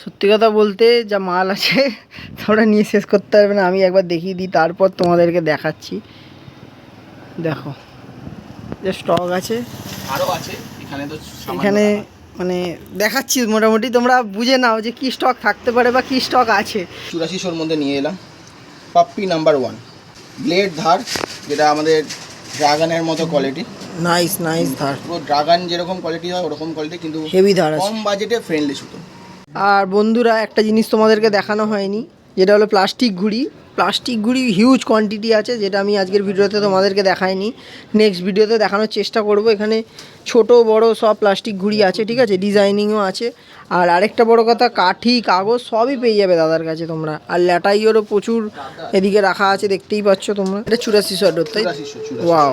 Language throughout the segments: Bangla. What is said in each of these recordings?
সত্যি কথা বলতে যা মাল আছে তোমরা নিয়ে শেষ করতে পারবে না। আমি একবার দেখিয়ে দিই তারপর তোমাদেরকে দেখাচ্ছি। দেখো যে স্টক আছে। আরও আছে এখানে তো এখানে মানে দেখাচ্ছি মোটামুটি তোমরা বুঝে নাও যে কি স্টক থাকতে পারে বা কি স্টক আছে। চুরাশিশোর মধ্যে নিয়ে এলাম। পাপ্পি নাম্বার ওয়ান ব্লেড ধার যেটা আমাদের ড্রাগনের মতো কোয়ালিটি নাইস নাইস ধার। পুরো ড্রাগন যেরকম কোয়ালিটি হয় ওরকম কোয়ালিটি কিন্তু হেভি ধার কম বাজেটে ফ্রেন্ডলি সুতো। আর বন্ধুরা একটা জিনিস তোমাদেরকে দেখানো হয়নি যেটা হলো প্লাস্টিক ঘুড়ি প্লাস্টিক ঘুড়ি হিউজ কোয়ান্টিটি আছে যেটা আমি আজকের ভিডিওতে তোমাদেরকে দেখাইনি। নেক্সট ভিডিওতে দেখানোর চেষ্টা করব। এখানে ছোট বড় সব প্লাস্টিক ঘুড়ি আছে ঠিক আছে? ডিজাইনিংও আছে। আর আরেকটা বড় কথা কাঠি কাগজ সবই পেয়ে যাবে দাদার কাছে তোমরা। আর ল্যাটাইয়েরও প্রচুর এদিকে রাখা আছে দেখতেই পাচ্ছ তোমরা। এটা চুরাশি শর্ট তাই? Wow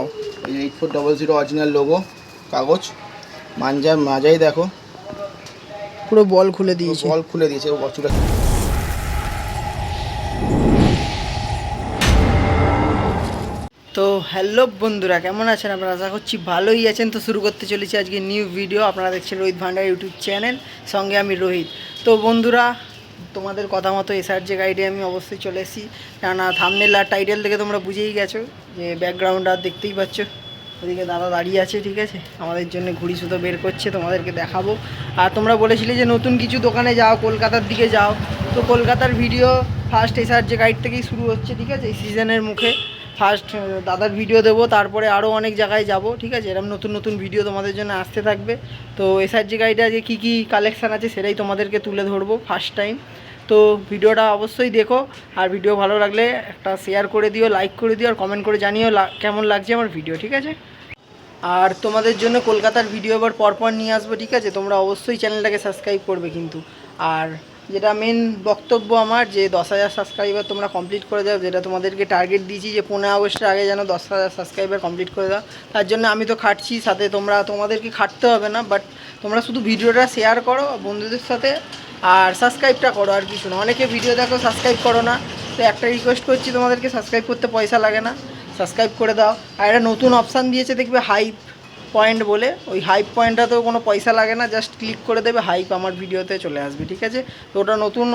eight four double zero original logo কাগজ। মাঞ্জা মাজাই দেখো। পুরো বল খুলে দিয়েছে। বল খুলে দিয়েছে ও চুরাশি তো হ্যালো বন্ধুরা কেমন আছেন আপনারা? আশা করছি ভালোই আছেন। তো শুরু করতে চলেছি আজকে নিউ ভিডিও আপনারা দেখছেন রোহিত ভান্ডার ইউটিউব চ্যানেল সঙ্গে আমি রোহিত। তো বন্ধুরা তোমাদের কথা মতো এসআর যে গাইডে আমি অবশ্যই চলে এসেছি। কেননা থামনেল আর টাইটেল দেখে তোমরা বুঝেই গেছো যে ব্যাকগ্রাউন্ড আর দেখতেই পাচ্ছ। ওদিকে দাদা দাঁড়িয়ে আছে, ঠিক আছে? আমাদের জন্য ঘুড়ি সুতো বের করছে, তোমাদেরকে দেখাবো। আর তোমরা বলেছিলে যে নতুন কিছু দোকানে যাও, কলকাতার দিকে যাও। তো কলকাতার ভিডিও ফার্স্ট এসআর যে গাইড থেকেই শুরু হচ্ছে, ঠিক আছে? এই সিজনের মুখে ফার্স্ট দাদার ভিডিও দেবো, তারপরে আরও অনেক জায়গায় যাব, ঠিক আছে? এরকম নতুন নতুন ভিডিও তোমাদের জন্য আসতে থাকবে। তো এসআরজি গাইডে আজকে কী কী কালেকশান আছে, সেটাই তোমাদেরকে তুলে ধরবো ফার্স্ট টাইম তো ভিডিওটা অবশ্যই দেখো, আর ভিডিও ভালো লাগলে একটা শেয়ার করে দিও লাইক করে দিও, আর কমেন্ট করে জানিও কেমন লাগছে আমার ভিডিও ঠিক আছে? আর তোমাদের জন্য কলকাতার ভিডিও এবার পরপর নিয়ে আসব, ঠিক আছে? তোমরা অবশ্যই চ্যানেলটাকে সাবস্ক্রাইব করবে কিন্তু। আর যেটা মেন বক্তব্য আমার, যে দশ হাজার সাবস্ক্রাইবার তোমরা কমপ্লিট করে দাও, যেটা তোমাদেরকে টার্গেট দিয়েছি যে পনেরো আগস্টের আগে যেন দশ হাজার সাবস্ক্রাইবার কমপ্লিট করে দাও। তার জন্য আমি তো খাটছি, সাথে তোমরা তোমাদেরকে খাটতে হবে না বাট তোমরা শুধু ভিডিওটা শেয়ার করো, বন্ধুদের সাথে আর সাবস্ক্রাইবটা করো, আর কিছু না। অনেকে ভিডিও দেখো সাবস্ক্রাইব করো না। তো একটা রিকোয়েস্ট করছি তোমাদেরকে সাবস্ক্রাইব করতে পয়সা লাগে না। সাবস্ক্রাইব করে দাও। আর একটা নতুন অপশান দিয়েছে, দেখবে হাইপ পয়েন্ট বলে। ওই হাইপ পয়েন্টটাতেও কোনো পয়সা লাগে না জাস্ট ক্লিক করে দেবে হাইপ আমার ভিডিওতে চলে আসবে, ঠিক আছে? তো ওটা নতুন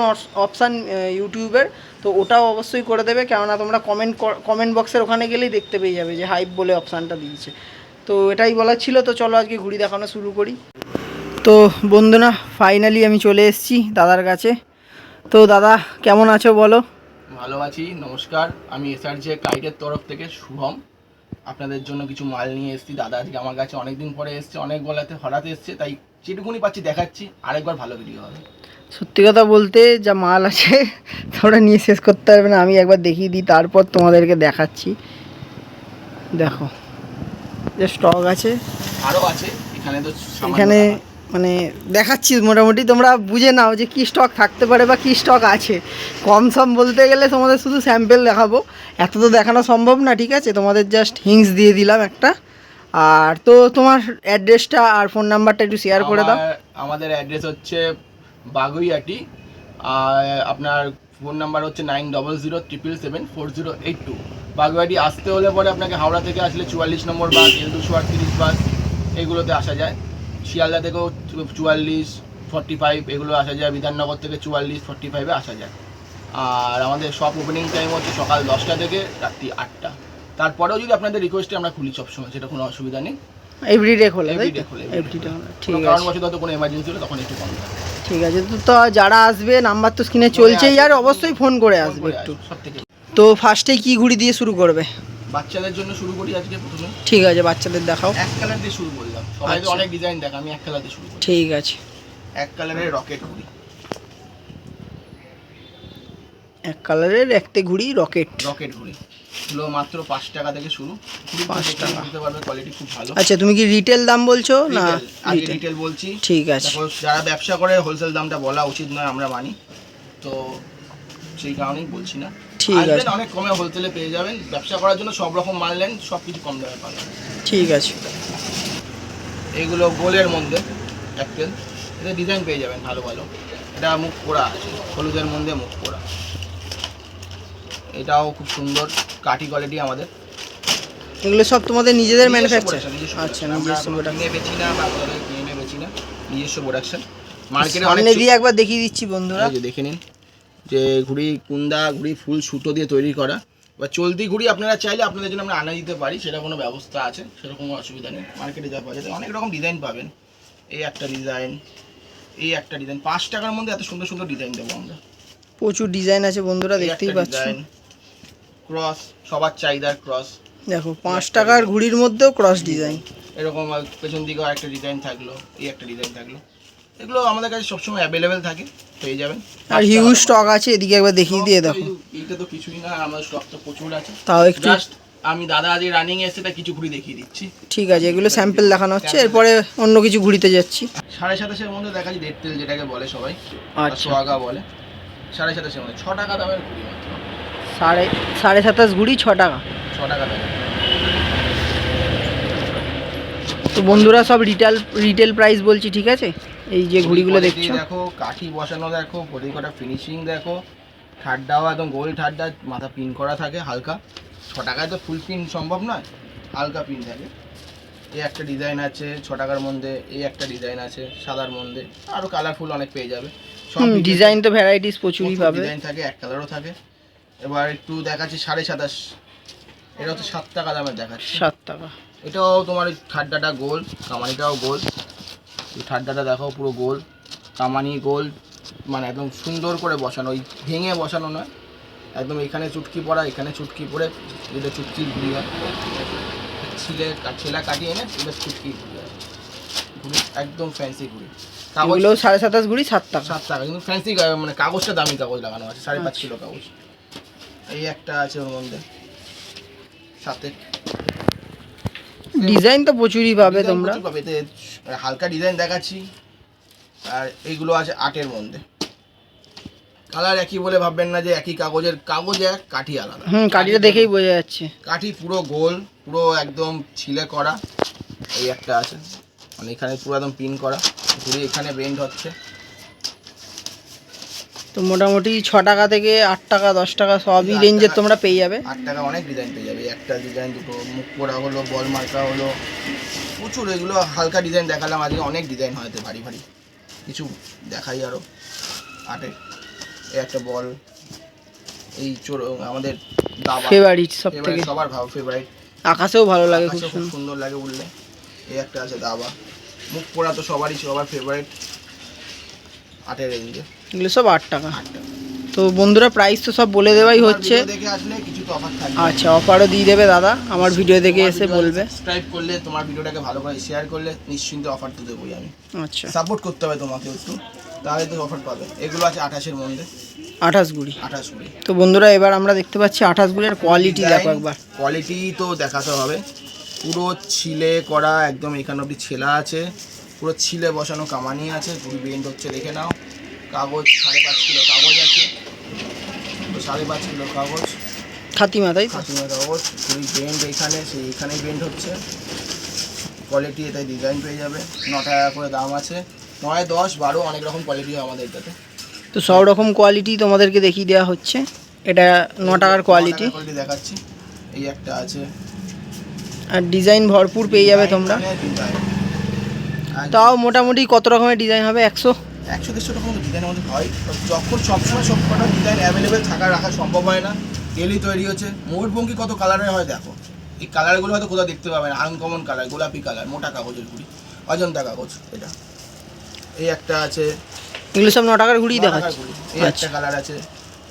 অপশান ইউটিউবের তো ওটাও অবশ্যই করে দেবে। কেননা তোমরা কমেন্ট কমেন্ট বক্সের ওখানে গেলেই দেখতে পেয়ে যাবে যে হাইপ বলে অপশানটা দিয়েছে। তো এটাই বলার ছিল। তো চলো আজকে ঘুড়ি দেখানো শুরু করি। তো বন্ধুরা ফাইনালি আমি চলে এসেছি দাদার কাছে। তো দাদা কেমন আছো বলো? ভালো আছি নমস্কার। আমি এসআর যে গাইডের তরফ থেকে শুভম। আপনাদের জন্য কিছু মাল নিয়ে এসেছি। দাদা আজকে আমার কাছে অনেকদিন পরে এসছে অনেক গলাতে হঠাৎ এসছে তাই যেটুকুনি পাচ্ছি দেখাচ্ছি আরেকবার ভালো ভিডিও হবে। সত্যি কথা বলতে যা মাল আছে তোমরা নিয়ে শেষ করতে পারবে না আমি একবার দেখিয়ে দিই তারপর তোমাদেরকে দেখাচ্ছি। দেখো যে স্টক আছে। আরও আছে এখানে তো এখানে। মানে দেখাচ্ছি মোটামুটি, তোমরা বুঝে নাও যে কী স্টক থাকতে পারে বা কী স্টক আছে। কম সম বলতে গেলে তোমাদের শুধু স্যাম্পেল দেখাবো। এত তো দেখানো সম্ভব না, ঠিক আছে? তোমাদের জাস্ট হিংস দিয়ে দিলাম একটা। আর তো তোমার অ্যাড্রেসটা আর ফোন নাম্বারটা একটু শেয়ার করে দাও। আমাদের অ্যাড্রেস হচ্ছে বাগুইয়াটি, আর আপনার ফোন নাম্বার হচ্ছে nine double zero triple seven four zero eight two Baguiati আসতে হলে পরে আপনাকে হাওড়া থেকে আসলে চুয়াল্লিশ নম্বর বাস এল দুশো আটত্রিশ বাস, এগুলোতে আসা যায়। শিয়ালদা থেকেও চুয়াল্লিশ ফর্টি ফাইভ এগুলো আসা যায়। বিধাননগর থেকে চুয়াল্লিশ ফর্টি ফাইভে আসা যায়। আর আমাদের সব ওপেনিং টাইম হচ্ছে সকাল দশটা থেকে রাত্রি আটটা। তারপরেও যদি আপনাদের রিকোয়েস্টে আমরা খুলি সবসময় সেটা কোনো অসুবিধা নেই। এভরিডে খোলে Everyday খোলে, এভরিডে ঠিক কারণ আছে কোনো এমার্জেন্সি হলে তখন একটু কম ঠিক আছে তো যারা আসবে নাম্বার তো স্ক্রিনে চলছেই আর অবশ্যই ফোন করে আসবে একটু। সব থেকে তো ফার্স্টেই কি ঘুড়ি দিয়ে শুরু করবে? বাচ্চাদের জন্য শুরু করি আজকে প্রথমে। ঠিক আছে বাচ্চাদের দেখাও। এক কালার দিয়ে শুরু করলাম সবাই তো আচ্ছা। অনেক ডিজাইন দেখা আমি এক কালার দিয়ে শুরু করি। ঠিক আছে। এক কালারের রকেট ঘুড়ি। এক কালারের একতে ঘুড়ি রকেট রকেট ঘুড়ি। এগুলো মাত্র পাঁচ টাকা থেকে শুরু। পাঁচ টাকা। বুঝতে পারবে কোয়ালিটি খুব ভালো। আচ্ছা তুমি কি রিটেল দাম বলছো? না আগে রিটেল বলছি। ঠিক আছে। যারা ব্যবসা করে হোলসেল দামটা বলা উচিত নয় আমরা মানি। তো সেই কারণেই বলছি না। ঠিক আছে। অনেক কমে হোলসেলে পেয়ে যাবেন। ব্যবসা করার জন্য সব রকম মাল নেন সব কিছু কম দামে পাবেন। ঠিক আছে। এইগুলো গোলের মধ্যে অ্যাপেল এতে ডিজাইন পেয়ে যাবেন ভালো ভালো। এটা মুখ পোড়া আছে হলুদের মধ্যে মুখ পোড়া। এটাও খুব সুন্দর কাঠি কোয়ালিটি আমাদের। এগুলো সব তোমাদের নিজেদের ম্যানুফ্যাকচার আচ্ছা নিজস্ব কোনো প্রোডাক্ট বেচি না বা কিনে বেচি না নিজস্ব প্রোডাকশন মার্কেটে সামনে দিয়ে একবার দেখিয়ে দিচ্ছি বন্ধুরা। দেখে নিন। যে ঘুড়ি কুন্দা ঘুড়ি ফুল সুতো দিয়ে তৈরি করা। বা চলতি ঘুড়ি আপনারা চাইলে আপনাদের জন্য আমরা আনা দিতে পারি সেটা কোনো ব্যবস্থা আছে সেরকম অসুবিধা নেই। মার্কেটে যা পাওয়া যায় অনেক রকম ডিজাইন পাবেন। এই একটা ডিজাইন এই একটা ডিজাইন পাঁচ টাকার মধ্যে এত সুন্দর সুন্দর ডিজাইন দেবো আমরা। প্রচুর ডিজাইন আছে বন্ধুরা দেখতেই একটা পাচ্ছ। ডিজাইন ক্রস সবার চাহিদার ক্রস দেখো পাঁচ টাকার ঘুড়ির মধ্যেও ক্রস ডিজাইন এরকম আর পেছন দিকেও একটা ডিজাইন থাকল এই একটা ডিজাইন থাকল। এগুলো আমাদের কাছে সবসময় অ্যাভেলেবেল থাকে পেয়ে যাবেন। আর হিউজ স্টক আছে এদিকে একবার দেখিয়ে দিয়ে দেখো। এইটা তো কিছুই না আমার তো প্রচুর আছে। তাও একটু আমি দাদা আজ রানিং এসে তা কিছু ঘুড়ি দেখিয়ে দিচ্ছি। ঠিক আছে এগুলো স্যাম্পল দেখানো হচ্ছে এরপরে অন্য কিছু ঘুরিতে যাচ্ছি। সাড়ে সাতাশের মধ্যে দেখাচ্ছি রেড তেল যেটাকে বলে সবাই আচ্ছা। সোয়াগা বলে। সাড়ে সাতাশের মধ্যে ছ টাকা দামের ঘুড়ি সাড়ে সাড়ে সাতাশ ঘুড়ি ছ টাকা। ছ টাকা দামের। তো বন্ধুরা সব রিটেল রিটেল প্রাইস বলছি ঠিক আছে? এই যে ঘুড়িগুলো দেখছ? দেখো কাঠি বসানো দেখো প্রতি কটা ফিনিশিং দেখো। ঠাড্ডাও একদম গোল ঠাড্ডা মাথা পিন করা থাকে হালকা। ছ টাকায় তো ফুল পিন সম্ভব নয় হালকা পিন থাকে। এই একটা ডিজাইন আছে ছ টাকার মধ্যে এই একটা ডিজাইন আছে সাদার মধ্যে। আরও কালারফুল অনেক পেয়ে যাবে। সব ডিজাইন তো ভ্যারাইটিস প্রচুরই পাবে। ডিজাইন থাকে এক কালারও থাকে। এবার একটু দেখাচ্ছি সাড়ে সাতাশ। এটা হচ্ছে সাত টাকা দামের দেখাচ্ছি। সাত টাকা। এটাও তোমার ঠাড্ডাটা গোল কামানিটাও গোল ঠাড্ডাটা দেখো পুরো গোল। কামানি গোল মানে একদম সুন্দর করে বসানো ওই ভেঙে বসানো নয়। একদম এখানে চুটকি পড়া এখানে চুটকি পড়ে যেটা চুটকি ঘুরি হয় ছিলে ছেলা কাটিয়ে এনে এটা চুটকি ঘুরি হয় ঘুরি একদম ফ্যান্সি ঘুরি কাগজ এগুলো সাড়ে সাতাশ ঘুড়ি সাত টাকা। সাত টাকা কিন্তু ফ্যান্সি মানে কাগজটা দামি কাগজ লাগানো আছে সাড়ে পাঁচ কিলো কাগজ। এই একটা আছে ওর মধ্যে সাথে ডিজাইন তো প্রচুরই পাবে তোমরা। হালকা ডিজাইন দেখাচ্ছি। আর এইগুলো আছে আটের মধ্যে। কালার একই বলে ভাববেন না যে একই কাগজের। কাগজ এক কাঠি আলাদা। হুম কাঠিটা দেখেই বোঝা যাচ্ছে। কাঠি পুরো গোল পুরো একদম ছিলে করা। এই একটা আছে। মানে এখানে পুরো একদম পিন করা। ঘুরে এখানে বেন্ড হচ্ছে। তো মোটামুটি ছ টাকা থেকে আট টাকা দশ টাকা সবই রেঞ্জের তোমরা পেয়ে যাবে। আট টাকা অনেক ডিজাইন পেয়ে যাবে। একটা ডিজাইন দুটো মুখ পোড়া হলো বল মার্কা হলো প্রচুর এগুলো হালকা ডিজাইন দেখালাম আজকে অনেক ডিজাইন হয়তো ভারী ভারী। কিছু দেখাই আরও আটে এই একটা বল এই চোর আমাদের দাবা ফেভারিট সব থেকে। সবার ভালো ফেভারিট আকাশেও ভালো লাগে খুব সুন্দর। লাগে উঠলে এই একটা আছে দাবা। মুখ পোড়া তো সবারই সবার ফেভারিট আটের রেঞ্জে এগুলো সব আট টাকা। তো বন্ধুরা প্রাইস তো সব বলে দেওয়াই হচ্ছে। আচ্ছা অফারও দিয়ে দেবে দাদা। আমার ভিডিও দেখে এসে বলবে। সাবস্ক্রাইব করলে তোমার ভিডিওটাকে ভালো করে শেয়ার করলে নিশ্চিন্তে অফার তো দেবোই আমি। আচ্ছা। সাপোর্ট করতে হবে তোমাকে একটু। তাহলে তো অফার পাবে। এগুলো আছে আঠাশের মধ্যে। আঠাশ গুড়ি। আঠাশ কুড়ি তো বন্ধুরা এবার আমরা দেখতে পাচ্ছি আঠাশ গুড়ির কোয়ালিটি দেখো একবার। কোয়ালিটি তো দেখাতে হবে। পুরো ছিলে করা একদম এখানে অবধি ছেলা আছে। পুরো ছিলে বসানো কামানি আছে। পুরো বেন্ড হচ্ছে দেখে নাও। কাগজ সাড়ে পাঁচ কিলো কাগজ আছে। তো সাড়ে পাঁচ কিলো কাগজ। খাতিমা তাই খাতিমা কাগজ পুরো বেন্ড এখানে সেই এখানেই বেন্ড হচ্ছে। কোয়ালিটি এটাই ডিজাইন পেয়ে যাবে। ন টাকা করে দাম আছে। নয় দশ বারো অনেক রকম কোয়ালিটি হয় আমাদের এটাতে। তো সব রকম কোয়ালিটি তোমাদেরকে দেখিয়ে দেওয়া হচ্ছে। এটা ন টাকার কোয়ালিটি কোয়ালিটি দেখাচ্ছি। এই একটা আছে। আর ডিজাইন ভরপুর পেয়ে যাবে তোমরা। তাও মোটামুটি কত রকমের ডিজাইন হবে? একশো? একশো দেড়শো রকম ডিজাইন আমাদের হয়। যখন সবসময় সব কটা ডিজাইন অ্যাভেলেবেল থাকা রাখা সম্ভব হয় না। ডেলি তৈরি হচ্ছে। ময়ূরপঙ্খী কত কালারের হয় দেখো। এই কালারগুলো হয়তো কোথাও দেখতে পাবে না। আনকমন কালার গোলাপি কালার মোটা কাগজের গুড়ি অজন্তা কাগজ এটা। এই একটা আছে। এগুলো সব ন টাকার ঘুড়ি টাকার এই একটা আচ্ছা। কালার আছে।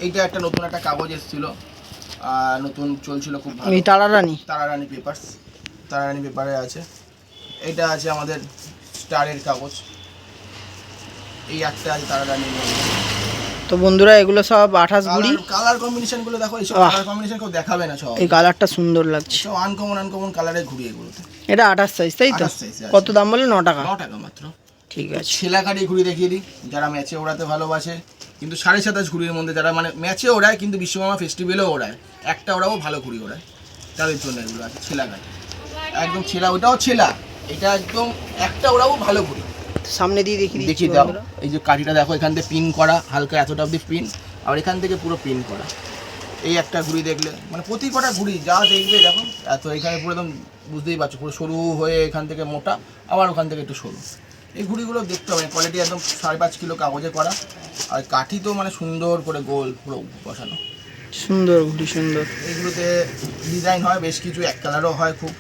এইটা একটা নতুন একটা কাগজ এসেছিল। আর নতুন চলছিল খুব ভালো। এই তারারানি। তারারানি পেপারস তারারানি পেপারে আছে। এটা আছে আমাদের স্টারের কাগজ। এই তারারানির মধ্যে তো বন্ধুরা এগুলো সব আঠাশ গুড়ি। কালার কম্বিনেশনগুলো দেখো এইসব। কালার কম্বিনেশন কেউ দেখাবে না সব। এই কালারটা সুন্দর লাগছে। সব আনকমন আনকমন কালারের ঘুরি এগুলোতে। এটা আঠাশ সাইজ তাই তো? 28 size আছে। কত দাম বলে? ন টাকা। ন টাকা মাত্র। ঠিক আছে। ছেলা কাটি ঘুরি দেখিয়ে দিই যারা ম্যাচে ওড়াতে ভালোবাসে। কিন্তু সাড়ে সাতাশ ঘুরির মধ্যে যারা মানে ম্যাচে ওড়ায় কিন্তু বিশ্বকর্মা ফেস্টিভ্যালেও ওড়ায়। একটা ওড়াও ভালো ঘুরি ওড়ায়। তাদের জন্য এগুলো আছে ছেলা কাটি একদম ছেলা ওটাও ছেলা। এটা একদম একটা ওড়াও ভালো ঘুরি সামনে দিয়ে দেখিয়ে দিচ্ছি দেখিয়ে দাও এই যে কাঠিটা দেখো এখান থেকে পিন করা হালকা এতটা অব্দি পিন আর এখান থেকে পুরো পিন করা। এই একটা ঘুড়ি দেখলে মানে প্রতি কটা ঘুড়ি যা দেখবে দেখো এত এখানে পুরো একদম বুঝতেই পারছ পুরো সরু হয়ে এখান থেকে মোটা আবার ওখান থেকে একটু সরু। এই ঘুড়িগুলো দেখতে হবে কোয়ালিটি একদম সাড়ে পাঁচ কিলো কাগজে করা আর কাঠি তো মানে সুন্দর করে গোল পুরো বসানো। সুন্দর ঘুড়ি সুন্দর। এইগুলোতে ডিজাইন হয় বেশ কিছু এক কালারও হয় খুব।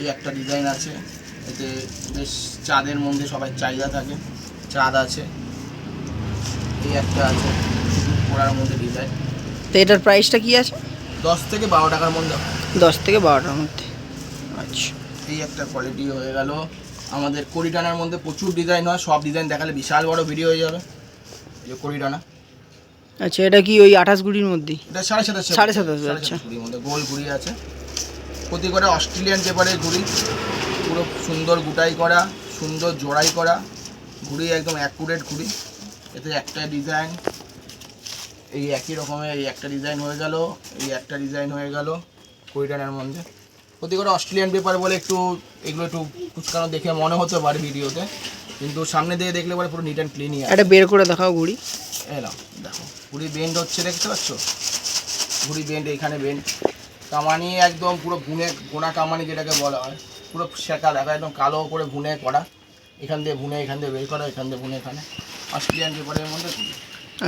এই একটা ডিজাইন আছে। এতে বেশ চাঁদের মধ্যে সবাই চাহিদা থাকে চাঁদ আছে এই একটা আছে পোড়ার মধ্যে ডিজাইন। তো এটার প্রাইসটা কি আছে? দশ থেকে বারো টাকার মধ্যে। দশ থেকে বারোটার মধ্যে। আচ্ছা এই একটা কোয়ালিটি হয়ে গেল। আমাদের কড়িটানার মধ্যে প্রচুর ডিজাইন হয় সব ডিজাইন দেখালে বিশাল বড় ভিডিও হয়ে যাবে। এই যে কড়িটানা আচ্ছা এটা কি ওই আঠাশ গুড়ির মধ্যেই এটা সাড়ে সাতাশো সাড়ে সাতাশো, আচ্ছা। মধ্যে গোল ঘুড়ি আছে। প্রতি করে অস্ট্রেলিয়ান পেপারের ঘুড়ি। পুরো সুন্দর গুটাই করা সুন্দর জোড়াই করা ঘুড়ি একদম অ্যাকুরেট ঘুড়ি। এতে একটা ডিজাইন এই একই রকমের এই একটা ডিজাইন হয়ে গেল এই একটা ডিজাইন হয়ে গেল কুড়িটানের মধ্যে। প্রতি করে অস্ট্রেলিয়ান পেপার বলে একটু এগুলো একটু কুচকানো দেখে মনে হতে পারে ভিডিওতে কিন্তু সামনে দিয়ে দেখলে পরে পুরো নিট অ্যান্ড ক্লিনই এটা বের করে দেখাও ঘুড়ি। এলাম দেখো ঘুড়ি বেন্ড হচ্ছে দেখতে পাচ্ছ? ঘুড়ি বেন্ড এখানে বেন্ড কামানি একদম পুরো গুনে গোনা কামানি যেটাকে বলা হয়। পুরো শেখা দেখা একদম কালো করে ভুনে করা। এখান দিয়ে ভুনে এখান দিয়ে বের করা এখান দিয়ে ভুনে এখানে। অস্ট্রেলিয়ান পেপারের মধ্যে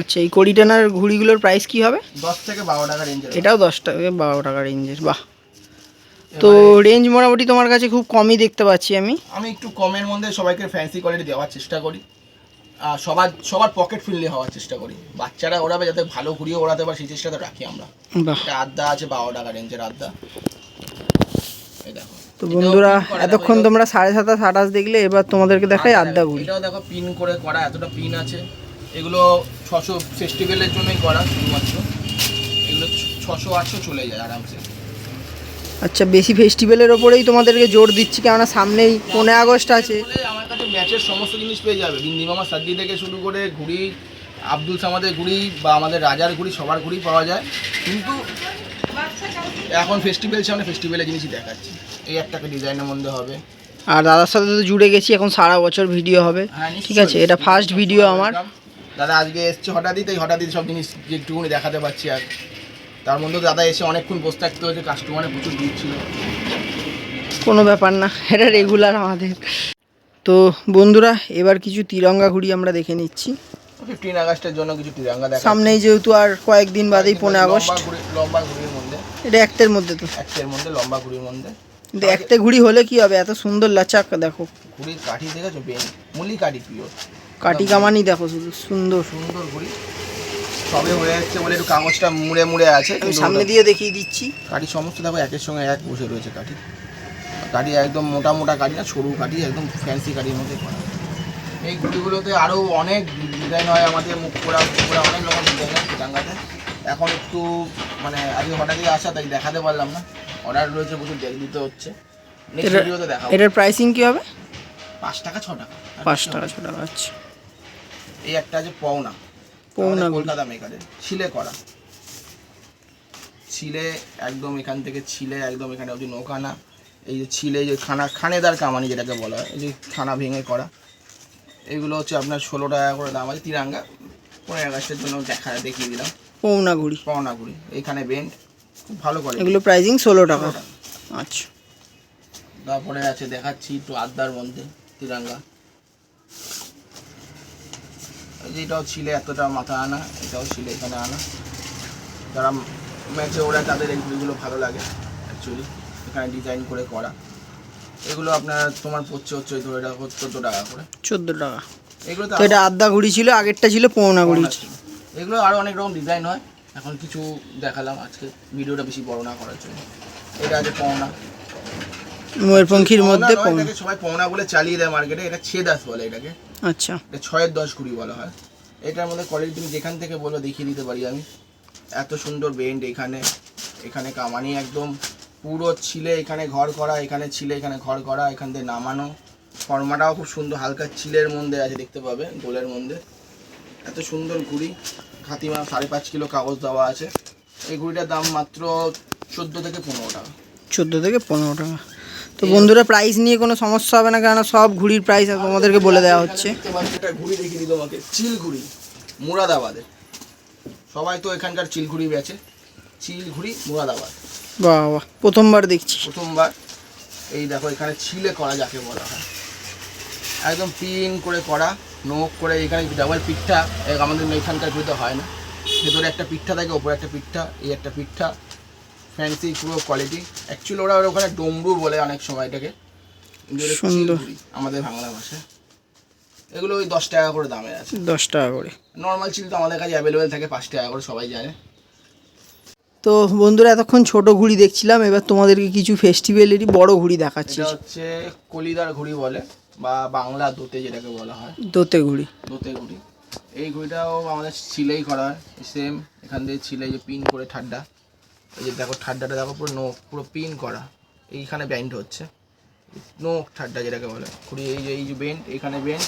আচ্ছা এই কোড়িটানার ঘুড়িগুলোর প্রাইস কি হবে? দশ থেকে বারো টাকা রেঞ্জের এটাও দশ টাকা বারো টাকা রেঞ্জের বাহ। তো রেঞ্জ মোটামুটি তোমার কাছে খুব কমই দেখতে পাচ্ছি আমি। আমি একটু কমের মধ্যে সবাইকে ফ্যান্সি কোয়ালিটি দেওয়ার চেষ্টা করি। আর সবার সবার পকেট ফ্রেন্ডলি হওয়ার চেষ্টা করি। বাচ্চারা ওড়াবে যাতে ভালো ঘুরিয়ে ওড়াতে পারে সেই চেষ্টাটা রাখি আমরা। একটা আড্ডা আছে বারো টাকা রেঞ্জের আড্ডা। এই দেখো। তো বন্ধুরা এতক্ষণ তোমরা সাড়ে সাতাশ আঠাশ দেখলে এবার তোমাদেরকে দেখাই আড্ডা ঘুড়ি এটাও দেখো পিন করে করা এতটা পিন আছে। এগুলো ছশো ফেস্টিভ্যালের জন্যই করা শুধুমাত্র। এগুলো ছশো আটশো চলে যায় আরামসে। আচ্ছা বেশি ফেস্টিভ্যালের ওপরেই তোমাদেরকে জোর দিচ্ছি কেননা সামনেই পনেরো আগস্ট আছে। আমার কাছে ম্যাচের সমস্ত জিনিস পেয়ে যাবে। বিন্দি মামা সাদ্দি থেকে শুরু করে ঘুড়ি আব্দুল সামাদের ঘুড়ি বা আমাদের রাজার ঘুড়ি সবার ঘুড়ি পাওয়া যায়। কিন্তু এখন ফেস্টিভ্যাল সামনে ফেস্টিভ্যালের জিনিসই দেখাচ্ছি। এই একটা ডিজাইনের মধ্যে হবে। আর দাদার সাথে তো জুড়ে গেছি এখন সারা বছর ভিডিও হবে। হ্যাঁ, ঠিক আছে এটা ফার্স্ট ভিডিও আমার। দাদা আজকে এসছে হঠাৎই তাই হঠাৎই সব জিনিস যে একটুখানি দেখাতে পারছি আর। তার মধ্যে দাদা এসে অনেকক্ষণ বসে থাকতে হয়েছে কাস্টমারে প্রচুর ভিড় ছিল। কোনো ব্যাপার না এটা রেগুলার আমাদের। তো বন্ধুরা এবার কিছু তিরঙ্গা ঘুড়ি আমরা দেখে নিচ্ছি। ফিফটিন আগস্টের জন্য কিছু তিরঙ্গা দেখা সামনেই যেহেতু আর কয়েকদিন বাদেই পনেরো আগস্ট। লম্বা ঘুড়ি- ঘুড়ির মধ্যে। এটা একটের মধ্যে তো। একের মধ্যে লম্বা ঘুড়ির মধ্যে। কিন্তু একটে ঘুড়ি হলে কি হবে? এত সুন্দর লাচাক দেখো। ঘুড়ির কাঠি দেখেছ? বেন মুলি কাঠি পিওর। কাটি কামানি দেখো শুধু সুন্দর। সুন্দর ঘুড়ি। সবে হয়ে যাচ্ছে বলে একটু কাগজটা মুড়ে মুড়ে আছে। আমি সামনে দিয়ে দেখিয়ে দিচ্ছি। কাঠি সমস্ত দেখো একের সঙ্গে এক বসে রয়েছে কাঠি। কাঠি একদম মোটা মোটা কাঠি না সরু কাঠি একদম ফ্যান্সি কাঠির মধ্যে করা। এই গুটিগুলোতে আরও অনেক ডিজাইন হয় আমাদের মুখ পোড়া মুখ পোড়া অনেক রকম ডিজাইন হয় টাঙ্গাতে এখন একটু মানে আজকে হঠাৎই আসা তাই দেখাতে পারলাম না। অর্ডার রয়েছে প্রচুর দেখ দিতে হচ্ছে। নেক্সট ভিডিওতে দেখাবো। এটার প্রাইসিং কি হবে? পাঁচ টাকা ছ টাকা। পাঁচ টাকা। ছ টাকা আচ্ছা। এই একটা আছে পওনা। পওনা। কলকাতা মেকারের ছিলে করা। ছিলে একদম এখান থেকে ছিলে একদম এখানে অবধি নৌকানা। এই যে ছিলে যে খানা খানেদার কামানি যেটাকে বলা হয় এই যে খানা ভেঙে করা। এগুলো হচ্ছে আপনার ষোলো টাকা করে দাম আছে তিরাঙ্গা। পনেরো আগস্টের জন্য দেখা দেখিয়ে দিলাম। পৌনা ঘুড়ি পওনাগুড়ি এইখানে বেন্ড খুব ভালো করে এগুলো প্রাইজিং ষোলো টাকা। আচ্ছা। তারপরে আছে দেখাচ্ছি একটু আড্ডার মধ্যে তিরাঙ্গা। এটাও ছিলে এতটা মাথা আনা এটাও ছিলে এখানে আনা। যারা ম্যাচে ওরা তাদের এইগুলো ভালো লাগে অ্যাকচুয়ালি এখানে ডিজাইন করে করা। এগুলো আপনার তোমার পড়ছে হচ্ছে ধরে রাখো চোদ্দ টাকা করে। চোদ্দ টাকা। এগুলো তো এটা আদ্যা ঘুড়ি ছিল আগেরটা ছিল পৌনা ঘুড়ি এগুলো আরও অনেক রকম ডিজাইন হয়। এখন কিছু দেখালাম আজকে ভিডিওটা বেশি বড় না করার জন্য। এটা আছে পওনা ময়ূরপঙ্খির মধ্যে পৌনা সবাই পওনা বলে চালিয়ে দেয় মার্কেটে এটা ছেদাস বলে এটাকে। আচ্ছা। এটা ছয়ের দশ কুড়ি বলা হয়। এটার মধ্যে কোয়ালিটি তুমি যেখান থেকে বলো দেখিয়ে দিতে পারি আমি। এত সুন্দর বেন্ড এখানে। এখানে কামানি একদম। পুরো ছিলে এখানে ঘর করা এখানে ছিলে এখানে ঘর করা এখান থেকে নামানো। ফর্মাটাও খুব সুন্দর হালকা চিলের মধ্যে আছে দেখতে পাবে গোলের মধ্যে। এত সুন্দর ঘুড়ি। খাতিমা সাড়ে পাঁচ কিলো কাগজ দেওয়া আছে। এই ঘুড়িটার দাম মাত্র চোদ্দ থেকে পনেরো টাকা। চোদ্দ থেকে পনেরো টাকা। তো বন্ধুরা প্রাইস নিয়ে কোনো সমস্যা হবে না কেন সব ঘুড়ির প্রাইস তোমাদেরকে বলে দেওয়া হচ্ছে। একটা ঘুড়ি দেখিয়ে দিই তোমাকে। চিল ঘুড়ি মুরাদাবাদের। সবাই তো এখানকার চিল ঘুড়ি বেচে চিল ঘুড়ি মুরাদাবাদ। বাহ বাহ প্রথমবার দেখছি প্রথমবার। এই দেখো এখানে ছিলে করা যাকে বলা হয়। একদম পিন করে করা নোক করে এখানে ডাবল পিঠা আমাদের এখানকার ভিতরে হয় না। ভেতরে একটা পিঠা থাকে ওপরে একটা পিঠা এই একটা পিঠা ফ্যান্সি পুরো কোয়ালিটি অ্যাকচুয়ালি ওরা ওখানে ডমরু বলে অনেক সময় এটাকে। সুন্দর। আমাদের বাংলা ভাষায় এগুলো ওই দশ টাকা করে দামে আছে। দশ টাকা করে। নর্মাল চিল তো আমাদের কাছে অ্যাভেলেবেল থাকে পাঁচ টাকা করে সবাই জানে। তো বন্ধুরা এতক্ষণ ছোট ঘুড়ি দেখছিলাম এবার তোমাদেরকে কিছু ফেস্টিভ্যালেরই বড় ঘুড়ি দেখাচ্ছি। এটা হচ্ছে কলিদার ঘুড়ি বলে বা বাংলা দোতে যেটাকে বলা হয়। দোতে ঘুড়ি। দোতে ঘুড়ি। এই ঘুড়িটাও আমাদের ছিলেই করা হয় সেম এখান দিয়ে ছিলে যে পিন করে ঠাড্ডা। এই যে দেখো ঠাড্ডাটা দেখো পুরো নোক পুরো পিন করা। এইখানে ব্যান্ড হচ্ছে। নোক ঠাড্ডা যেটাকে বলে। ঘুড়ি এই যে এই যে বেন্ড এখানে বেন্ড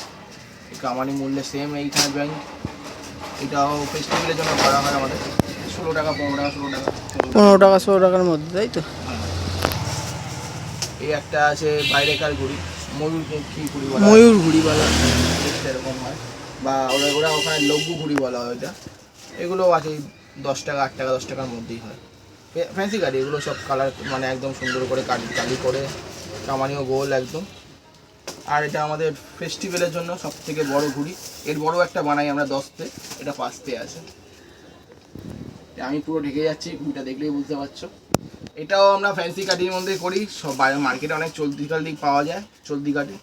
এই কামানি মূল্যে সেম এইখানে ব্যান্ড এটাও ফেস্টিভ্যালের জন্য করা হয় আমাদের। ষোলো টাকা পনেরো টাকা ষোলো টাকা পনেরো টাকা ষোলো টাকার মধ্যে তাই তো? এই একটা আছে বাইরেকার ঘুড়ি ময়ূর কি ঘুড়ি বলা ময়ূর ঘুড়ি বলা এরকম হয়। বা ওরা ওরা ওখানে লঘু ঘুড়ি বলা হয় ওইটা। এগুলো আছে দশ টাকা আট টাকা দশ টাকার মধ্যেই হয়। ফ্যান্সি গাড়ি এগুলো সব কালার মানে একদম সুন্দর করে কালি কালি করে কামানিও গোল একদম। আর এটা আমাদের ফেস্টিভ্যালের জন্য সব থেকে বড় ঘুড়ি। এর বড় একটা বানাই আমরা দশতে এটা পাঁচতে আছে। আমি পুরো ঢেকে যাচ্ছি ঘুড়িটা দেখলেই বুঝতে পারছ। এটাও আমরা ফ্যান্সি কাঠির মধ্যে করি সব বাইরে মার্কেটে অনেক চলতি কালি পাওয়া যায় চলতি কাঠি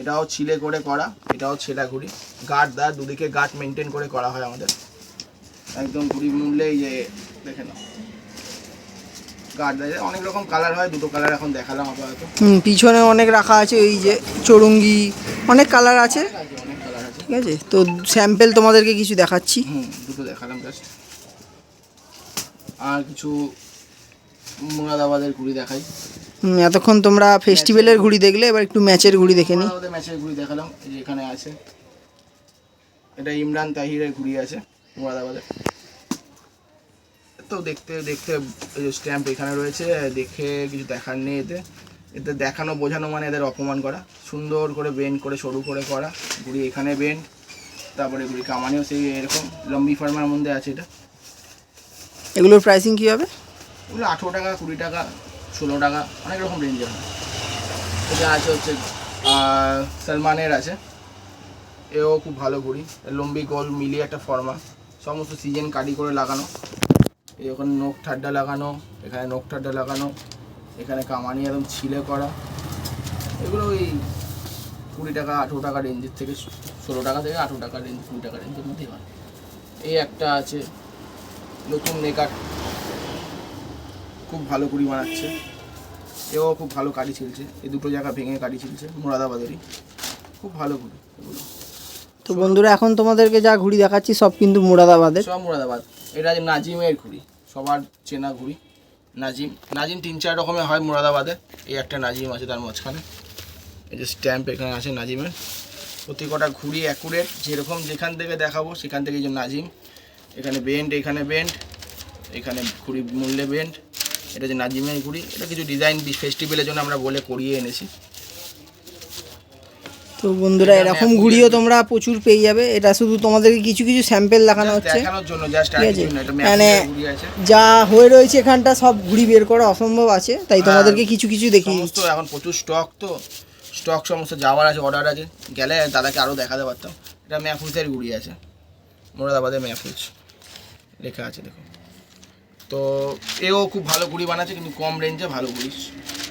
এটাও ছিলে করে করা এটাও ছেঁড়া ঘুড়ি। গার্ড দা দুদিকে গার্ড মেনটেন করে করা হয় আমাদের। একদম ঘুড়ি মূল্যে এই যে দেখে নাও। গার্ড দেয় অনেক রকম কালার হয় দুটো কালার এখন দেখালাম আপাতত। হুম পিছনে অনেক রাখা আছে এই যে চড়ুঙ্গি অনেক কালার আছে। আছে, অনেক কালার আছে। ঠিক আছে? তো স্যাম্পেল তোমাদেরকে কিছু দেখাচ্ছি। হুম দুটো দেখালাম জাস্ট আর কিছু মুরাদাবাদের ঘুড়ি দেখাই। এতক্ষণ তোমরা ফেস্টিভ্যালের ঘুড়ি দেখলে এবার একটু ম্যাচের ঘুড়ি দেখে নিই ম্যাচের ঘুড়ি দেখালাম এই যে এখানে আছে। এটা ইমরান তাহিরের ঘুড়ি আছে মুরাদাবাদের। তো দেখতে দেখতে স্ট্যাম্প এখানে রয়েছে দেখে কিছু দেখার নেই এতে। এতে দেখানো বোঝানো মানে এদের অপমান করা। সুন্দর করে বেন্ড করে সরু করে করা। ঘুড়ি এখানে বেন্ড তারপরে ঘুড়ি কামানিও সেই এরকম। লম্বি ফার্মার মধ্যে আছে এটা। এগুলোর প্রাইসিং কী হবে? ওগুলো আঠেরো টাকা, কুড়ি টাকা, ষোলো টাকা, অনেক রকম রেঞ্জের হয়। এটা আছে হচ্ছে সালমানের আছে। এও খুব ভালো ঘুড়ি। লম্বি গোল মিলিয়ে একটা ফর্মা সমস্ত সিজন কাটি করে লাগানো। এই ওখানে নোক ঠাড্ডা লাগানো, এখানে নোক ঠাড্ডা লাগানো, এখানে কামানি একদম ছিলে করা। এগুলো ওই কুড়ি টাকা, আঠেরো টাকা রেঞ্জের থেকে, ষোলো টাকা থেকে আঠেরো টাকা রেঞ্জ কুড়ি টাকা রেঞ্জের মধ্যেই হয়। এই একটা আছে নতুন নেকাট খুব ভালো কুড়ি বানাচ্ছে এও খুব ভালো কাঠি ছিলছে। এই দুটো জায়গা ভেঙে কাঠি ছিলছে মুরাদাবাদেরই। খুব ভালো ঘুড়ি এগুলো। তো বন্ধুরা এখন তোমাদেরকে যা ঘুড়ি দেখাচ্ছি সব কিন্তু মুরাদাবাদের। সব মুরাদাবাদ। এটা যে নাজিমের ঘুড়ি সবার চেনা ঘুড়ি। নাজিম নাজিম তিন চার রকমের হয় মুরাদাবাদে। এই একটা নাজিম আছে তার মাঝখানে। এই যে স্ট্যাম্প এখানে আছে নাজিমের। প্রতি কটা ঘুড়ি অ্যাকুরেট যেরকম যেখান থেকে দেখাবো সেখান থেকে এই যে নাজিম। এখানে বেন্ড এখানে বেন্ড এখানে ঘুড়ি মূল্যে বেন্ড এটা যে নাজিমের ঘুড়ি এটা কিছু ডিজাইন ফেস্টিভ্যালের জন্য আমরা বলে করিয়ে এনেছি। তো বন্ধুরা এরকম ঘুড়িও তোমরা প্রচুর পেয়ে যাবে। এটা শুধু তোমাদেরকে কিছু কিছু স্যাম্পেল দেখানো হচ্ছে। ঠিক আছে? মানে ঘুড়ি যা হয়ে রয়েছে এখানটা সব ঘুড়ি বের করা অসম্ভব আছে। তাই তোমাদেরকে কিছু কিছু দিচ্ছি। এখন প্রচুর স্টক তো। স্টক সমস্ত যাওয়ার আছে অর্ডার আছে। গেলে দাদাকে আরও দেখাতে পারতাম। এটা মেহফুজের গুড়ি আছে। মোরাদাবাদের মেহফুজ লেখা আছে দেখো। তো এও খুব ভালো ঘুড়ি বানাচ্ছে কিন্তু কম রেঞ্জে ভালো গুড়ি।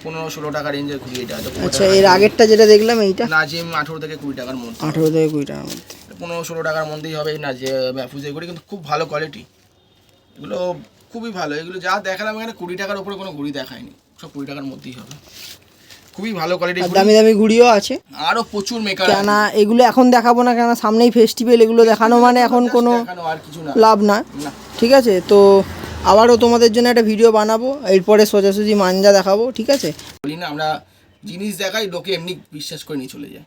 পনেরো ষোলো টাকা রেঞ্জের ঘুড়ি এটা আছে আচ্ছা এর আগেরটা যেটা দেখলাম এইটা? নাজিম আঠেরো থেকে কুড়ি টাকার মধ্যে। আঠেরো থেকে কুড়ি টাকার মধ্যে। পনেরো ষোলো টাকার মধ্যেই হবে এই না যে মেহফুজের গুড়ি কিন্তু খুব ভালো কোয়ালিটি এগুলো খুবই ভালো। এগুলো যা দেখালাম এখানে কুড়ি টাকার উপরে কোনো ঘুড়ি দেখায়নি। সব কুড়ি টাকার মধ্যেই হবে। খুবই ভালো কোয়ালিটি দামি দামি ঘুড়িও আছে। আরও প্রচুর মেকার কেননা এগুলো এখন দেখাবো না কেন সামনেই ফেস্টিভ্যাল এগুলো দেখানো মানে এখন কোনো লাভ না। না। ঠিক আছে তো আবারও তোমাদের জন্য একটা ভিডিও বানাবো এরপরে সোজাসুজি মাঞ্জা দেখাবো ঠিক আছে? বলি না আমরা জিনিস দেখাই লোকে এমনি বিশ্বাস করে নিয়ে চলে যায়।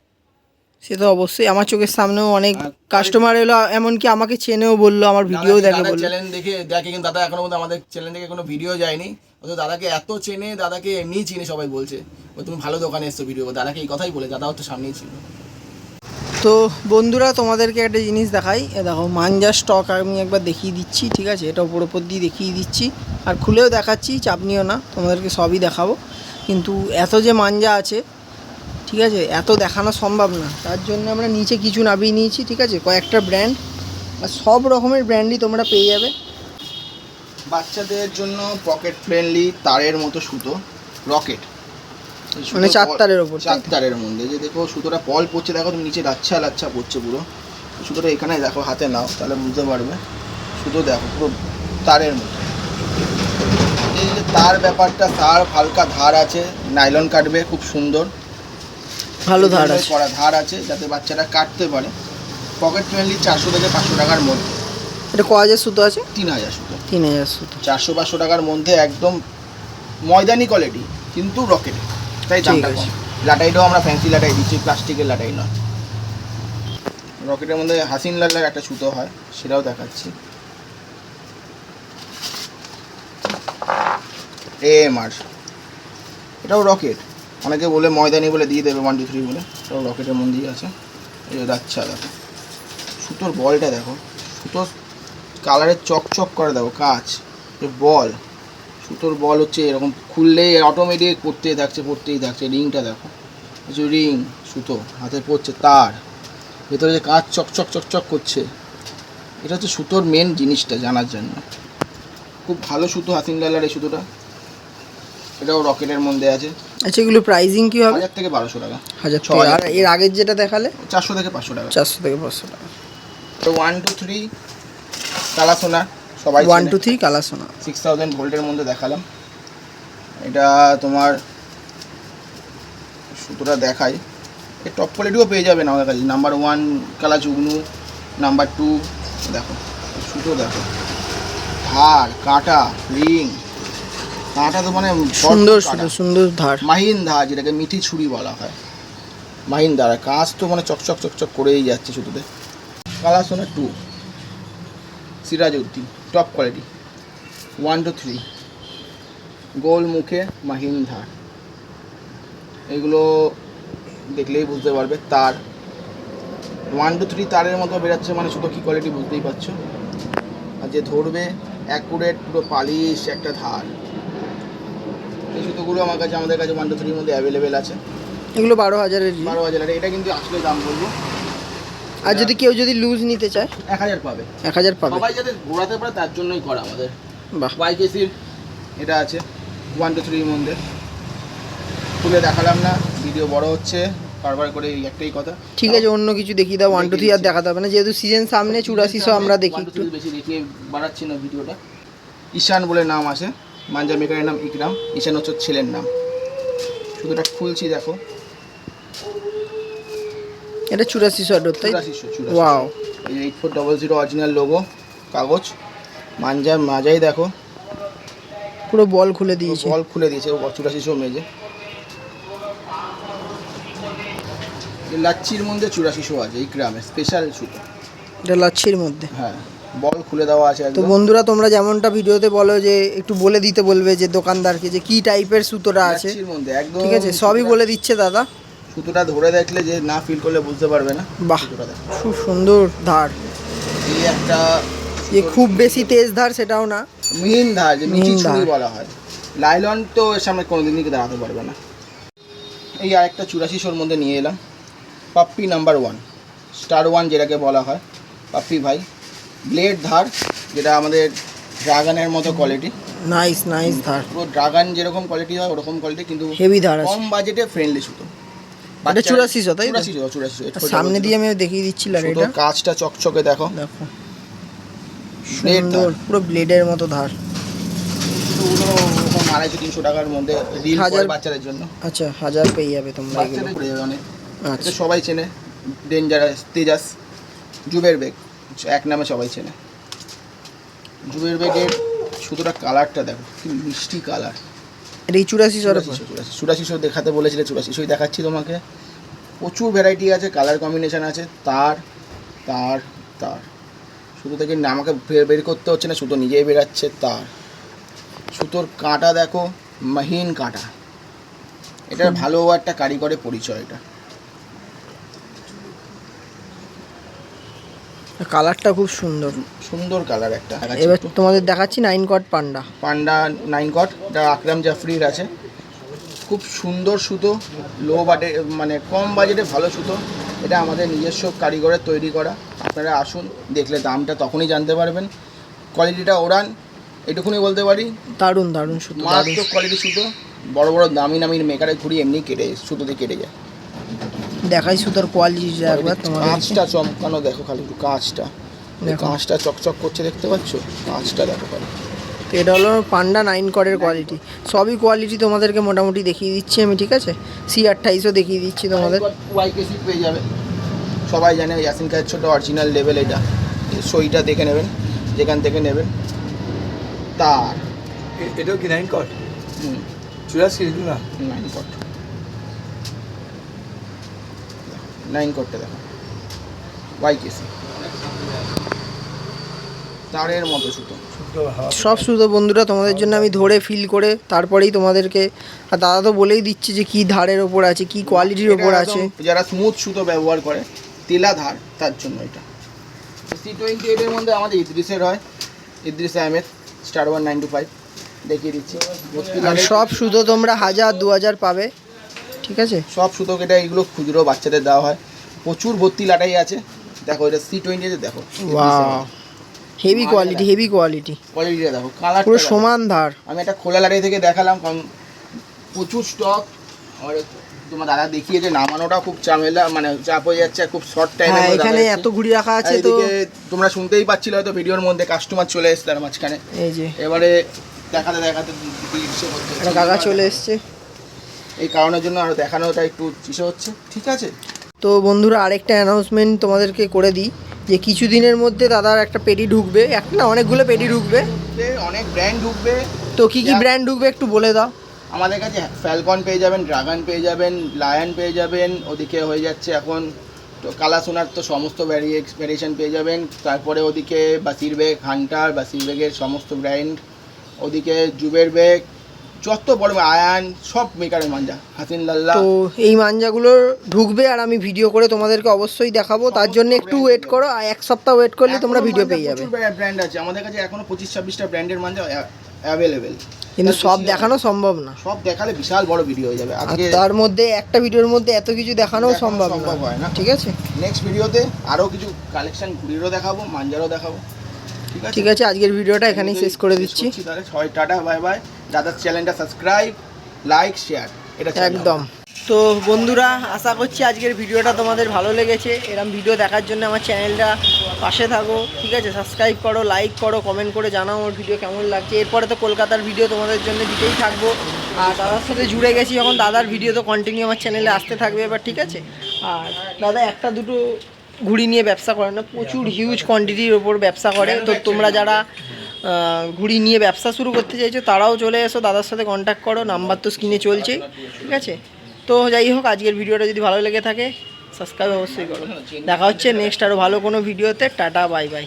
সে তো অবশ্যই আমার চোখের সামনেও অনেক কাস্টমার এলো এমনকি আমাকে চেনেও বলল আমার ভিডিও দেখে বলল। চ্যানেল দেখে দেখে কিন্তু দাদা এখনও পর্যন্ত আমাদের চ্যানেল থেকে কোনো ভিডিও যায়নি। অথচ দাদাকে এত চেনে দাদাকে এমনি চিনে সবাই বলছে। ও তুমি ভালো দোকানে এসছো ভিডিও দাদাকে এই কথাই বলে দাদাও তো সামনেই ছিল। তো বন্ধুরা তোমাদেরকে একটা জিনিস দেখাই। দেখো মাঞ্জা স্টক আমি একবার দেখিয়ে দিচ্ছি ঠিক আছে? এটা ওপর ওপর দিয়ে দেখিয়ে দিচ্ছি। আর খুলেও দেখাচ্ছি চাপ নিও না তোমাদেরকে সবই দেখাবো। কিন্তু এত যে মাঞ্জা আছে ঠিক আছে? এত দেখানো সম্ভব না। তার জন্য আমরা নিচে কিছু নামিয়ে নিয়েছি ঠিক আছে? কয়েকটা ব্র্যান্ড আর সব রকমের ব্র্যান্ডই তোমরা পেয়ে যাবে। বাচ্চাদের জন্য পকেট ফ্রেন্ডলি তারের মতো সুতো রকেট মানে চার তারের ওপর, চার তারের মধ্যে। যে দেখো সুতোটা পল পড়ছে দেখো তুমি নিচে লাচ্ছা লাচ্ছা পড়ছে পুরো। সুতোটা এখানে দেখো হাতে নাও তাহলে বুঝতে পারবে। সুতো দেখো পুরো তারের মতো। এই যে তার ব্যাপারটা তার হালকা ধার আছে নাইলন কাটবে খুব সুন্দর। ভালো ধার আছে। করা ধার আছে যাতে বাচ্চারা কাটতে পারে। পকেট ফ্রেন্ডলি চারশো থেকে পাঁচশো টাকার মধ্যে। এটা ক হাজার সুতো আছে? তিন হাজার সুতো। তিন হাজার সুতো। চারশো পাঁচশো টাকার মধ্যে একদম ময়দানি কোয়ালিটি কিন্তু রকেট। তাই দামটা। কম। লাটাইটাও আমরা ফ্যান্সি লাটাই দিচ্ছি প্লাস্টিকের লাটাই নয়। রকেটের মধ্যে হাসিন লালের একটা সুতো হয় সেটাও দেখাচ্ছি। এএমআর এটাও রকেট। অনেকে বলে ময়দানি বলে দিয়ে দেবে ওয়ান টু থ্রি বলে। এটাও রকেটের মধ্যেই আছে। এই যাচ্ছে দেখো সুতোর বলটা দেখো। সুতোর কালারের চকচক করে দেখো কাজ বল। সুতোর বল হচ্ছে এরকম খুললেই অটোমেটিক পড়তেই থাকছে পড়তেই থাকছে। রিংটা দেখো। কিছু রিং, সুতো, হাতে পড়ছে তার। ভেতরে যে কাজ চকচক চকচক করছে। এটা হচ্ছে সুতোর মেন জিনিসটা জানার জন্য। খুব ভালো সুতো, হাসিন লালার এই সুতোটা। এটাও রকেটের মধ্যে আছে। আচ্ছা এগুলো প্রাইজিং কি হবে? হাজার থেকে বারোশো টাকা। হাজার ছ আর এর আগের যেটা দেখালে? চারশো থেকে পাঁচশো টাকা। চারশো থেকে পাঁচশো টাকা। তো ওয়ান টু থ্রি কালা সোনা সবাই ওয়ান টু থ্রি কালার সোনা। সিক্স থাউজেন্ড ভোল্টের মধ্যে দেখালাম। এটা তোমার সুতোটা দেখাই। এর টপ কোয়ালিটিও পেয়ে যাবেন আমাদের কাছে। নাম্বার ওয়ান কালা চুগনু। নাম্বার টু দেখো সুতো দেখো। ধার কাটা রিং কাঁটা তো মানে সুন্দর। সুন্দর ধার। মাহিন ধার যেটাকে মিঠি ছুরি বলা হয়। মাহিন ধার কাজ তো মানে চকচক চকচক করেই যাচ্ছে শুধুতে। কালার সোনা two. Sirajuddin top quality one two three গোল মুখে মাহিন ধার এগুলো দেখলেই বুঝতে পারবে তার। ওয়ান টু থ্রি তারের মতো বেরাচ্ছে মানে শুধু কী কোয়ালিটি বুঝতেই পারছ। আর যে ধরবে অ্যাকুরেট পুরো পালিশ একটা ধার। এই সুতোগুলো আমার কাছে আমাদের কাছে ওয়ান টু থ্রির মধ্যে অ্যাভেলেবেল আছে। এগুলো বারো হাজারের বারো হাজার এটা কিন্তু আসলে দাম বলব। আর যদি কেউ যদি লুজ নিতে চায়? এক হাজার পাবে। এক হাজার পাবে। সবাই যাতে ঘোরাতে পারে তার জন্যই করা আমাদের। বাহ। ওয়াইকেসির এটা আছে ওয়ান টু থ্রির মধ্যে। খুলে দেখালাম না ভিডিও বড় হচ্ছে বারবার করে এই একটাই কথা। ঠিক আছে অন্য কিছু দেখিয়ে দাও ওয়ান টু থ্রি আর দেখাতে হবে না। যেহেতু সিজন সামনে চুরাশিশো আমরা দেখি একটু। বেশি দেখিয়ে বাড়াচ্ছি না ভিডিওটা ঈশান বলে নাম আছে। মাঞ্জা মেকারের নাম ইকরাম ঈশান হচ্ছে ছেলের নাম। শুধু এটা খুলছি দেখো। এটা চুরাশিশো আড্ডর তাই wow. Eight four double zero original logo কাগজ। মাঞ্জা মাজাই দেখো। পুরো বল খুলে দিয়েছে। বল খুলে দিয়েছে ও চুরাশিশো মেজে। লাচ্ছির মধ্যে চুরাশি শো আছে এই গ্রামে স্পেশাল সুতো। এটা লাচ্ছির মধ্যে। হ্যাঁ। বল খুলে দেওয়া আছে তো বন্ধুরা তোমরা যেমনটা ভিডিওতে বলো যে একটু বলে দিতে বলবে যে দোকানদারকে যে কি টাইপের সুতোটা আছে। ঠিক আছে সবই বলে দিচ্ছে দাদা। সুতোটা ধরে দেখলে যে না ফিল করলে বুঝতে পারবে না। বাহ খুব সুন্দর ধার। এই একটা যে খুব বেশি তেজ ধার সেটাও না। মিহিন ধার যে মিহিন ছুরি ধার। বলা হয়। লাইলন তো এর সামনে কোনোদিনই দাঁড়াতে পারবে না। এই আরেকটা চুরাশিশোর মধ্যে নিয়ে এলাম। Pappi number one star one যেটাকে বলা হয়। পাপ্পি ভাই ব্লেড ধার যেটা আমাদের ড্রাগনের মতো কোয়ালিটি নাইস নাইস ধার। পুরো ড্রাগন যেরকম কোয়ালিটি হয় ওরকম কোয়ালিটি কিন্তু হেভি ধার আছে। কম বাজেটে ফ্রেন্ডলি সুতো। এটা চুরাশিশো তাই? চুরাশিশো চুরাশিশো সামনে দিয়ে আমি দেখিয়ে দিচ্ছিলাম সুতো এটা। কাজটা চকচকে দেখো। দেখো। সুন্দর পুরো ব্লেডের মতো ধার। আড়াইশো তিনশো টাকার মধ্যে হাজার- বাচ্চাদের জন্য। আচ্ছা হাজার পেয়ে যাবে তোমরা পড়ে যাবে অনেক। আচ্ছা। সবাই চেনে। ডেঞ্জারাস তেজাস জুবের বেগ এক নামে সবাই চেনে। জুবের বেগের সুতোটা কালারটা দেখো কি মিষ্টি কালার। এটা এই চুরাশিশো চুরাশিশো দেখাতে বলেছিলে চুরাশি চুরাশিশোই দেখাচ্ছি তোমাকে। প্রচুর ভ্যারাইটি আছে কালার কম্বিনেশান আছে তার তার তার। সুতো থেকে আমাকে বের বের করতে হচ্ছে না সুতো নিজেই বেরাচ্ছে তার। সুতোর কাঁটা দেখো মহিন কাঁটা। এটার ভালো একটা কারিগরের পরিচয় এটা। কালারটা খুব সুন্দর। সুন্দর কালার একটা এবার তোমাদের দেখাচ্ছি nine cut panda. Panda nine cut এটা আকরাম জাফরির আছে। খুব সুন্দর সুতো লো বাজে মানে কম বাজেটে ভালো সুতো। এটা আমাদের নিজস্ব কারিগরের তৈরি করা। আপনারা আসুন দেখলে দামটা তখনই জানতে পারবেন। কোয়ালিটিটা ওড়ান এটুকুনি বলতে পারি। দারুণ দারুণ সুতো মারাত্মক কোয়ালিটি সুতো বড় বড় দামি দামি মেকারে ঘুরি এমনি কেটে সুতোতে কেটে যায়। দেখাই সুতোর কোয়ালিটি একবার তোমাদের কাঁচটা চমকানো দেখো খালি একটু কাঁচটা। কাঁচটা চকচক করছে দেখতে পাচ্ছ? কাঁচটা দেখো খালি। তো এটা হলো পান্ডা নাইন করের কোয়ালিটি সবই কোয়ালিটি তোমাদেরকে মোটামুটি দেখিয়ে দিচ্ছি আমি ঠিক আছে? সি আঠাইশও দেখিয়ে দিচ্ছি তোমাদের। ওয়াইকেসি পেয়ে যাবে। সবাই জানে ইয়াসিন খায়ের ছোটো অরিজিনাল লেভেল এটা। সইটা দেখে নেবেন যেখান থেকে নেবেন। তার। এটাও কি নাইন কট হুম। চুরাশি না? নাইন কট নাইন কটটা দেখো। ওয়াইকেসি তারের মতো সুতো। সব সুতো বন্ধুরা তোমাদের জন্য আমি ধরে ফিল করে তারপরেই তোমাদেরকে আর দাদা তো বলেই দিচ্ছে যে কি ধারের ওপর আছে কি কোয়ালিটির ওপর আছে। যারা স্মুথ সুতো ব্যবহার করে তেলা ধার তার জন্য এটা। সি টোয়েন্টি এইটের মধ্যে আমাদের ইদ্রিসের হয় Idris Ahmed star one nine two five দেখিয়ে দিচ্ছি। সব সুতো তোমরা হাজার দু হাজার পাবে। ঠিক আছে? সব সুতো কেটে এগুলো খুচরো বাচ্চাদের দেওয়া হয়। প্রচুর ভর্তি লাটাই আছে। দেখো এটা সি টোয়েন্টি আছে দেখো। হেভি কোয়ালিটি হেভি কোয়ালিটি কোয়ালিটিটা দেখো কালার পুরো সমান ধার। আমি একটা খোলা লাটাই থেকে দেখালাম কারণ প্রচুর স্টক আমার তোমার দাদা দেখিয়েছে নামানোটা খুব ঝামেলা মানে চাপ হয়ে যাচ্ছে খুব শর্ট টাইমে হ্যাঁ এখানে এত ঘুড়ি রাখা আছে তো। তোমরা শুনতেই পাচ্ছিলে হয়তো ভিডিওর মধ্যে কাস্টমার চলে এসেছে তার মাঝখানে। এই যে। এবারে দেখাতে দেখাতে কাকা চলে এসছে। এই কারণের জন্য আরও দেখানোটা একটু ইসে হচ্ছে। ঠিক আছে? তো বন্ধুরা আরেকটা অ্যানাউন্সমেন্ট তোমাদেরকে করে দিই যে কিছু দিনের মধ্যে দাদার একটা পেডি ঢুকবে। একটা না অনেকগুলো পেডি ঢুকবে। অনেক ব্র্যান্ড ঢুকবে। তো কি কি ব্র্যান্ড ঢুকবে একটু বলে দাও। আমাদের কাছে ফ্যালকন পেয়ে যাবেন ড্রাগন পেয়ে যাবেন লায়ন পেয়ে যাবেন ওদিকে হয়ে যাচ্ছে এখন তো কালাসোনার তো সমস্ত ভ্যারিয়েশন পেয়ে যাবেন। তারপরে ওদিকে বাসির বেগ হান্টার বাসির বেগের সমস্ত ব্র্যান্ড ওদিকে জুবের বেগ যত বড় আয়ান সব মেকারের মাঞ্জা। হাসিন লাল্লা। তো এই মাঞ্জাগুলো ঢুকবে আর আমি ভিডিও করে তোমাদেরকে অবশ্যই দেখাবো। তার জন্য একটু ওয়েট করো আর এক সপ্তাহ ওয়েট করলে তোমরা ভিডিও পেয়ে যাবে। ব্র্যান্ড আছে। আমাদের কাছে এখনও পঁচিশ ছাব্বিশটা ব্র্যান্ডের মাঞ্জা অ্যাভেলেবেল কিন্তু সব দেখানো সম্ভব না। সব দেখালে বিশাল বড় ভিডিও হয়ে যাবে। আজকে তার মধ্যে একটা ভিডিওর মধ্যে এত কিছু দেখানো সম্ভব সম্ভব হয় না। ঠিক আছে? নেক্সট ভিডিওতে আরও কিছু কালেকশন ঘুড়িরও দেখাবো মাঞ্জারও দেখাবো। ঠিক আছে? আজকের ভিডিওটা এখানেই শেষ করে দিচ্ছি। তাহলে। সবাই টাটা বাই বাই দাদার চ্যানেলটা সাবস্ক্রাইব, লাইক শেয়ার এটা। একদম। তো বন্ধুরা, আশা করছি আজকের ভিডিওটা তোমাদের ভালো লেগেছে। এরম ভিডিও দেখার জন্য আমার চ্যানেলটা পাশে থাকো, ঠিক আছে? সাবস্ক্রাইব করো লাইক করো কমেন্ট করে জানাও আমার ভিডিও কেমন লাগছে। এরপরে তো কলকাতার ভিডিও তোমাদের জন্য দিতেই থাকব। আর দাদার সাথে জুড়ে গেছি যখন, দাদার ভিডিও তো কন্টিনিউ আমার চ্যানেলে আসতে থাকবে এবার, ঠিক আছে? আর দাদা একটা দুটো ঘুড়ি নিয়ে ব্যবসা করে না, প্রচুর হিউজ কোয়ান্টিটির ওপর ব্যবসা করে। তো তোমরা যারা ঘুড়ি নিয়ে ব্যবসা শুরু করতে চাইছো, তারাও চলে এসো, দাদার সাথে কন্ট্যাক্ট করো নাম্বার তো স্ক্রিনে চলছে। ঠিক আছে? তো যাই হোক, আজকের ভিডিওটা যদি ভালো লেগে থাকে সাবস্ক্রাইব অবশ্যই করো। দেখা হচ্ছে নেক্সট আরও ভালো কোনো ভিডিওতে টাটা বাই বাই